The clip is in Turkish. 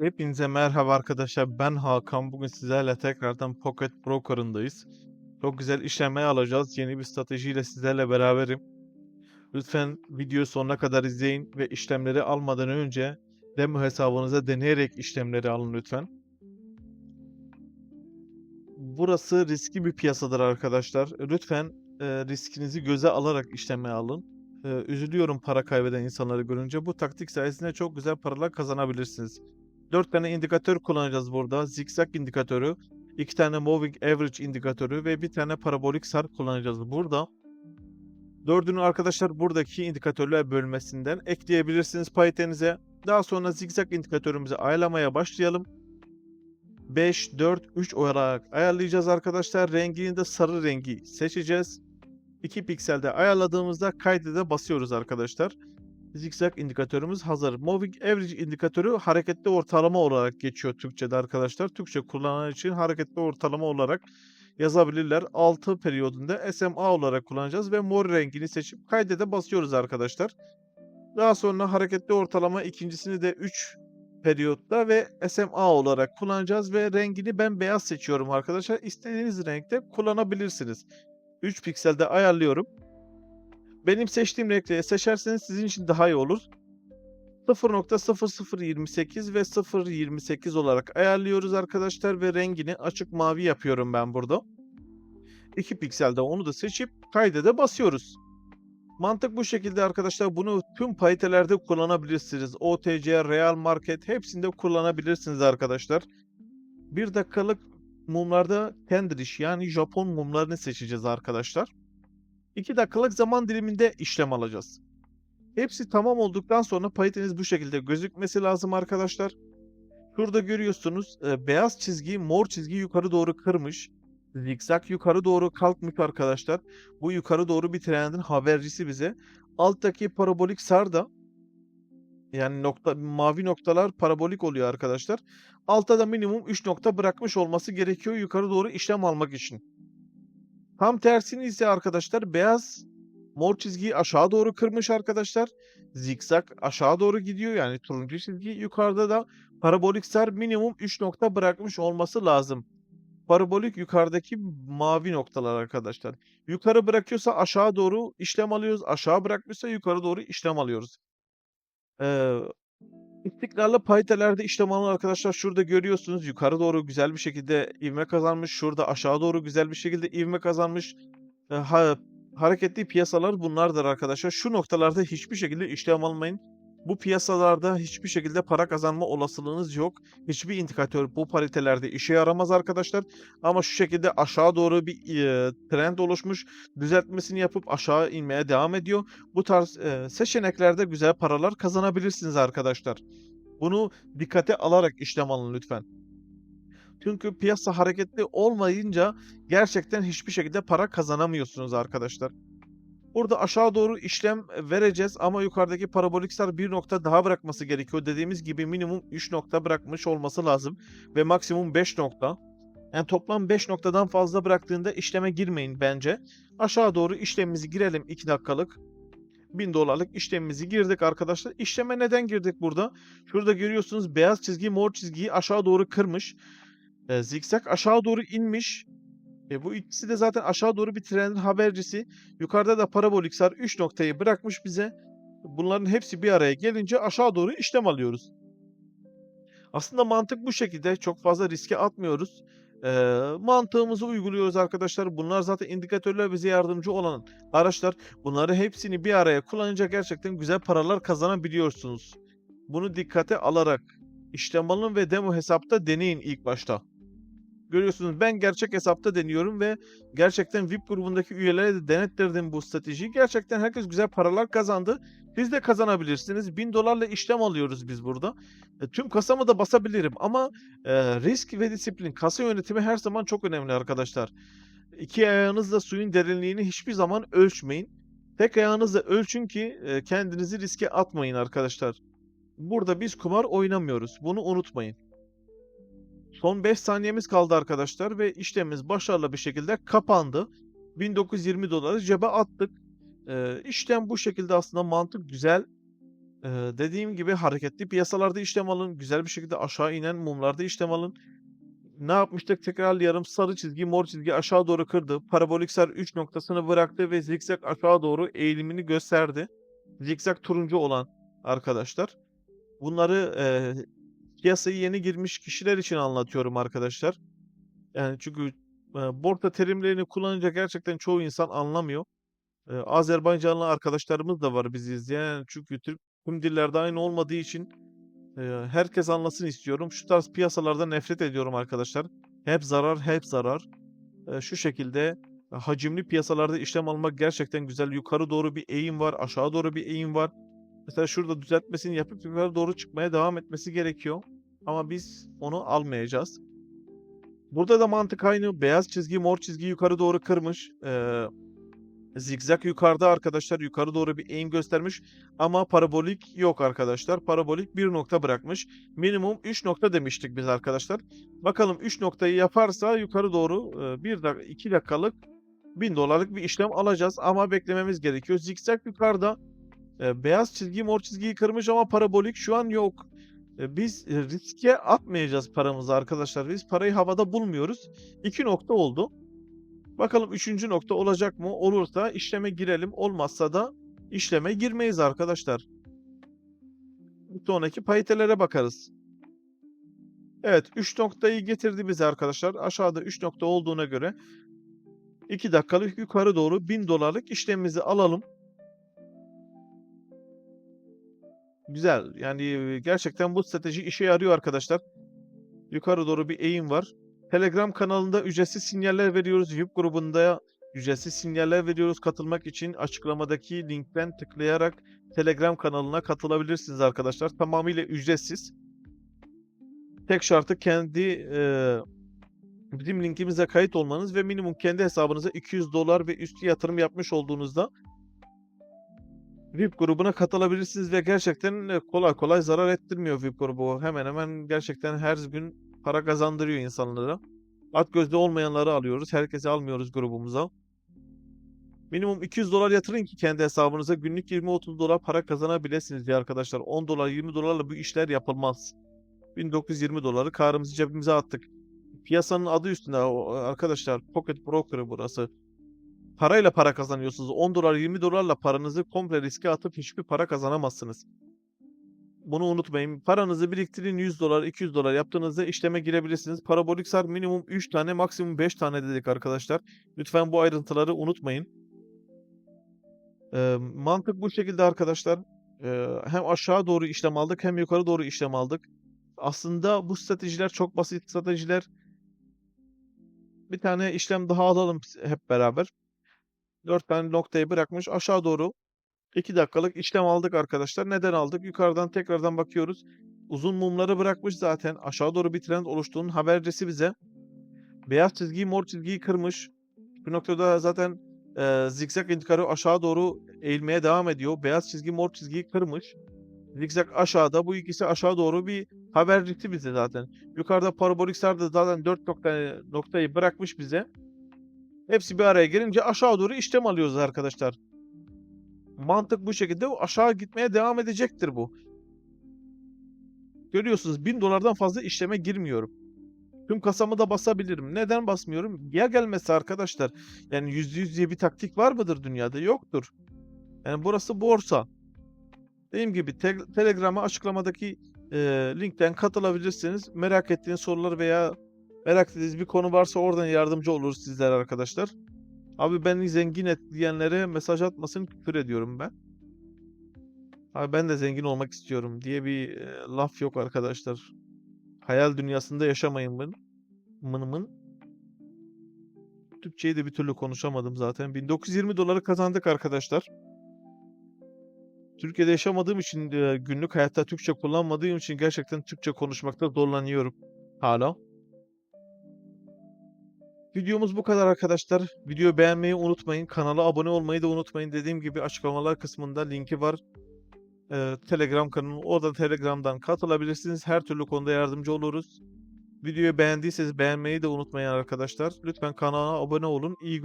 Hepinize merhaba arkadaşlar. Ben Hakan. Bugün sizlerle tekrardan Pocket Broker'ındayız. Çok güzel işlemeye alacağız. Yeni bir stratejiyle sizlerle beraberim. Lütfen videoyu sonuna kadar izleyin ve işlemleri almadan önce demo hesabınıza deneyerek işlemleri alın lütfen. Burası riskli bir piyasadır arkadaşlar. Lütfen e, riskinizi göze alarak işlemeye alın. E, üzülüyorum para kaybeden insanları görünce. Bu taktik sayesinde çok güzel paralar kazanabilirsiniz. 4 tane indikatör kullanacağız burada. Zigzag indikatörü, 2 tane moving average indikatörü ve bir tane parabolik sar kullanacağız burada. Dördünü arkadaşlar buradaki indikatörler bölmesinden ekleyebilirsiniz paritenize. Daha sonra zigzag indikatörümüzü ayarlamaya başlayalım. 5, 4, 3 olarak ayarlayacağız arkadaşlar. Rengini de sarı rengi seçeceğiz. 2 pikselde ayarladığımızda kaydede basıyoruz arkadaşlar. Zigzag indikatörümüz hazır. Moving Average indikatörü hareketli ortalama olarak geçiyor Türkçe'de arkadaşlar. Türkçe kullanan için hareketli ortalama olarak yazabilirler. 6 periyodunda SMA olarak kullanacağız ve mor rengini seçip kaydede basıyoruz arkadaşlar. Daha sonra hareketli ortalama ikincisini de 3 periyotta ve SMA olarak kullanacağız ve rengini ben beyaz seçiyorum arkadaşlar. İstediğiniz renkte kullanabilirsiniz. 3 pikselde ayarlıyorum. Benim seçtiğim renkleri seçerseniz sizin için daha iyi olur. 0.0028 ve 0.28 olarak ayarlıyoruz arkadaşlar ve rengini açık mavi yapıyorum ben burada. 2 pikselde onu da seçip kaydede basıyoruz. Mantık bu şekilde arkadaşlar. Bunu tüm paritelerde kullanabilirsiniz. OTC, Real Market hepsinde kullanabilirsiniz arkadaşlar. 1 dakikalık mumlarda Tendrish yani Japon mumlarını seçeceğiz arkadaşlar. 2 dakikalık zaman diliminde işlem alacağız. Hepsi tamam olduktan sonra paletiniz bu şekilde gözükmesi lazım arkadaşlar. Şurada görüyorsunuz e, beyaz çizgi mor çizgi yukarı doğru kırmış. Zikzak yukarı doğru kalkmış arkadaşlar. Bu yukarı doğru bir trendin habercisi bize. Alttaki parabolik sar da yani nokta mavi noktalar parabolik oluyor arkadaşlar. Altta da minimum 3 nokta bırakmış olması gerekiyor yukarı doğru işlem almak için. Tam tersini ise arkadaşlar beyaz mor çizgiyi aşağı doğru kırmış arkadaşlar. Zikzak aşağı doğru gidiyor yani turuncu çizgi yukarıda da parabolik sar minimum 3 nokta bırakmış olması lazım. Parabolik yukarıdaki mavi noktalar arkadaşlar. Yukarı bırakıyorsa aşağı doğru işlem alıyoruz. Aşağı bırakmışsa yukarı doğru işlem alıyoruz. Ee, istikrarlı paritelerde işlem alan arkadaşlar şurada görüyorsunuz. Yukarı doğru güzel bir şekilde ivme kazanmış. Şurada aşağı doğru güzel bir şekilde ivme kazanmış. Ee, ha, hareketli piyasalar bunlardır arkadaşlar. Şu noktalarda hiçbir şekilde işlem almayın. Bu piyasalarda hiçbir şekilde para kazanma olasılığınız yok. Hiçbir indikatör bu paritelerde işe yaramaz arkadaşlar. Ama şu şekilde aşağı doğru bir e, trend oluşmuş. Düzeltmesini yapıp aşağı inmeye devam ediyor. Bu tarz e, seçeneklerde güzel paralar kazanabilirsiniz arkadaşlar. Bunu dikkate alarak işlem alın lütfen. Çünkü piyasa hareketli olmayınca gerçekten hiçbir şekilde para kazanamıyorsunuz arkadaşlar. Burada aşağı doğru işlem vereceğiz ama yukarıdaki parabolik sar bir nokta daha bırakması gerekiyor. Dediğimiz gibi minimum 3 nokta bırakmış olması lazım ve maksimum 5 nokta. Yani toplam 5 noktadan fazla bıraktığında işleme girmeyin bence. Aşağı doğru işlemimizi girelim 2 dakikalık. 1000 dolarlık işlemimizi girdik arkadaşlar. İşleme neden girdik burada? Şurada görüyorsunuz beyaz çizgi mor çizgiyi aşağı doğru kırmış. E, zikzak aşağı doğru inmiş. E, bu ikisi de zaten aşağı doğru bir trendin habercisi. Yukarıda da parabolik sar 3 noktayı bırakmış bize. Bunların hepsi bir araya gelince aşağı doğru işlem alıyoruz. Aslında mantık bu şekilde. Çok fazla riske atmıyoruz. E, mantığımızı uyguluyoruz arkadaşlar. Bunlar zaten indikatörler bize yardımcı olan araçlar. Bunları hepsini bir araya kullanınca gerçekten güzel paralar kazanabiliyorsunuz. Bunu dikkate alarak işlem alın ve demo hesapta deneyin ilk başta. Görüyorsunuz ben gerçek hesapta deniyorum ve gerçekten VIP grubundaki üyelere de denettirdim bu stratejiyi. Gerçekten herkes güzel paralar kazandı. Siz de kazanabilirsiniz. 1000 dolarla işlem alıyoruz biz burada. E, tüm kasamı da basabilirim ama e, risk ve disiplin, kasa yönetimi her zaman çok önemli arkadaşlar. İki ayağınızla suyun derinliğini hiçbir zaman ölçmeyin. Tek ayağınızla ölçün ki e, kendinizi riske atmayın arkadaşlar. Burada biz kumar oynamıyoruz. Bunu unutmayın. Son 5 saniyemiz kaldı arkadaşlar ve işlemimiz başarılı bir şekilde kapandı. 1920 doları cebe attık. Ee, işlem bu şekilde aslında mantık güzel. Eee, dediğim gibi hareketli piyasalarda işlem alın. Güzel bir şekilde aşağı inen mumlarda işlem alın. Ne yapmıştık? Tekrarlayalım. Sarı çizgi, mor çizgi aşağı doğru kırdı. Parabolik sar 3 noktasını bıraktı ve zikzak aşağı doğru eğilimini gösterdi. Zikzak turuncu olan arkadaşlar. Bunları eee piyasaya yeni girmiş kişiler için anlatıyorum arkadaşlar. Yani çünkü eee, borsa terimlerini kullanınca gerçekten çoğu insan anlamıyor. Eee, Azerbaycanlı arkadaşlarımız da var bizi izleyen. Çünkü Türk tüm dillerde aynı olmadığı için eee, herkes anlasın istiyorum. Şu tarz piyasalarda nefret ediyorum arkadaşlar. Hep zarar, hep zarar. Eee, şu şekilde e, hacimli piyasalarda işlem almak gerçekten güzel. Yukarı doğru bir eğim var, aşağı doğru bir eğim var. Mesela şurada düzeltmesini yapıp yukarı doğru çıkmaya devam etmesi gerekiyor. Ama biz onu almayacağız. Burada da mantık aynı. Beyaz çizgi, mor çizgi yukarı doğru kırmış. Eee zigzag yukarıda arkadaşlar. Yukarı doğru bir eğim göstermiş. Ama parabolik yok arkadaşlar. Parabolik bir nokta bırakmış. Minimum 3 nokta demiştik biz arkadaşlar. Bakalım 3 noktayı yaparsa yukarı doğru 1 dakika 2 dakikalık 1000 dolarlık bir işlem alacağız. Ama beklememiz gerekiyor. Zigzag yukarıda. E, beyaz çizgi mor çizgiyi kırmış ama parabolik şu an yok. E, Biz e, riske atmayacağız paramızı arkadaşlar. Biz parayı havada bulmuyoruz. 2 nokta oldu. Bakalım üçüncü nokta olacak mı? Olursa işleme girelim. Olmazsa da işleme girmeyiz arkadaşlar. Bir sonraki paritelere bakarız. Evet 3 noktayı getirdi bize arkadaşlar. Aşağıda 3 nokta olduğuna göre 2 dakikalık yukarı doğru 1000 dolarlık işlemimizi alalım. Güzel. Yani gerçekten bu strateji işe yarıyor arkadaşlar. Yukarı doğru bir eğim var. Telegram kanalında ücretsiz sinyaller veriyoruz. VIP grubunda ücretsiz sinyaller veriyoruz. Katılmak için açıklamadaki linkten tıklayarak Telegram kanalına katılabilirsiniz arkadaşlar. Tamamıyla ücretsiz. Tek şartı kendi e, bizim linkimize kayıt olmanız ve minimum kendi hesabınıza 200 dolar ve üstü yatırım yapmış olduğunuzda VIP grubuna katılabilirsiniz ve gerçekten e, kolay kolay zarar ettirmiyor VIP grubu. Hemen hemen gerçekten her gün para kazandırıyor insanlara. At gözde olmayanları alıyoruz. Herkesi almıyoruz grubumuza. Minimum 200 dolar yatırın ki kendi hesabınıza günlük 20-30 dolar para kazanabilirsiniz diye arkadaşlar. 10 dolar 20 dolarla bu işler yapılmaz. 1920 doları karımızı cebimize attık. Piyasanın adı üstünde arkadaşlar Pocket Broker burası. Parayla para kazanıyorsunuz. 10 dolar 20 dolarla paranızı komple riske atıp hiçbir para kazanamazsınız. Bunu unutmayın. Paranızı biriktirin 100 dolar 200 dolar yaptığınızda işleme girebilirsiniz. Parabolik sar minimum 3 tane maksimum 5 tane dedik arkadaşlar. Lütfen bu ayrıntıları unutmayın. Ee, mantık bu şekilde arkadaşlar. Ee, hem aşağı doğru işlem aldık hem yukarı doğru işlem aldık. Aslında bu stratejiler çok basit stratejiler. Bir tane işlem daha alalım hep beraber. 4 tane noktayı bırakmış aşağı doğru 2 dakikalık işlem aldık arkadaşlar. Neden aldık? Yukarıdan tekrardan bakıyoruz. Uzun mumları bırakmış zaten. Aşağı doğru bir trend oluştuğunun habercisi bize. Beyaz çizgiyi mor çizgiyi kırmış. Bu noktada zaten e, zikzak indikatörü aşağı doğru eğilmeye devam ediyor. Beyaz çizgi mor çizgiyi kırmış. Zikzak aşağıda. Bu ikisi aşağı doğru bir habercisi bize zaten. Yukarıda parabolik sardı zaten 4 nokta, noktayı bırakmış bize. Hepsi bir araya gelince aşağı doğru işlem alıyoruz arkadaşlar. Mantık bu şekilde aşağı gitmeye devam edecektir bu. Görüyorsunuz 1000 dolardan fazla işleme girmiyorum. Tüm kasamı da basabilirim. Neden basmıyorum? Ya gelmesi arkadaşlar. Yani %100 diye bir taktik var mıdır dünyada? Yoktur. Yani burası borsa. Dediğim gibi te- Telegram'a açıklamadaki e, linkten katılabilirsiniz. Merak ettiğiniz sorular veya merak ettiğiniz bir konu varsa oradan yardımcı oluruz sizlere arkadaşlar. Abi beni zengin et diyenlere mesaj atmasın küfür ediyorum ben. Abi ben de zengin olmak istiyorum diye bir e, laf yok arkadaşlar. Hayal dünyasında yaşamayın ben. Mın mın. Türkçeyi de bir türlü konuşamadım zaten. 1920 doları kazandık arkadaşlar. Türkiye'de yaşamadığım için e, günlük hayatta Türkçe kullanmadığım için gerçekten Türkçe konuşmakta zorlanıyorum hala. Videomuz bu kadar arkadaşlar. Videoyu beğenmeyi unutmayın. Kanala abone olmayı da unutmayın. Dediğim gibi açıklamalar kısmında linki var. Ee, Telegram kanalı. Orada Telegram'dan katılabilirsiniz. Her türlü konuda yardımcı oluruz. Videoyu beğendiyseniz beğenmeyi de unutmayın arkadaşlar. Lütfen kanala abone olun. İyi